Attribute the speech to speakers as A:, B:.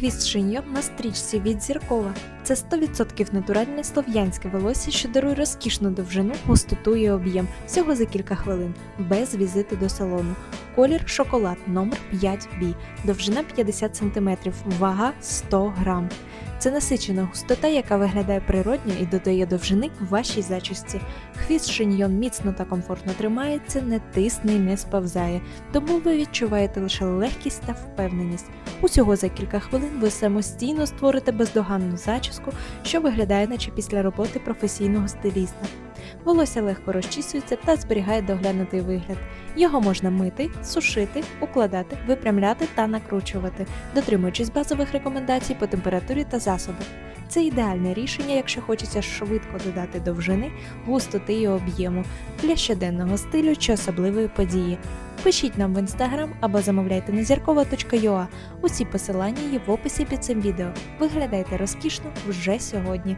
A: Хвіст шиньйон на стрічці від зіркова. Це 100% натуральне слов'янське волосся, що дарує розкішну довжину, густоту і об'єм всього за кілька хвилин, без візиту до салону. Колір шоколад номер 5B, довжина 50 см, вага 100 грам. Це насичена густота, яка виглядає природньо і додає довжини вашій зачісті. Хвіст шиньйон міцно та комфортно тримається, не тисне і не сповзає, тому ви відчуваєте лише легкість та впевненість. Усього за кілька хвилин ви самостійно створите бездоганну зачіску, що виглядає наче після роботи професійного стиліста. Волосся легко розчісується та зберігає доглянутий вигляд. Його можна мити, сушити, укладати, випрямляти та накручувати, дотримуючись базових рекомендацій по температурі та засобу. Це ідеальне рішення, якщо хочеться швидко додати довжини, густоти і об'єму для щоденного стилю чи особливої події. Пишіть нам в інстаграм або замовляйте на зіркова.ua. Усі посилання є в описі під цим відео. Виглядайте розкішно вже сьогодні.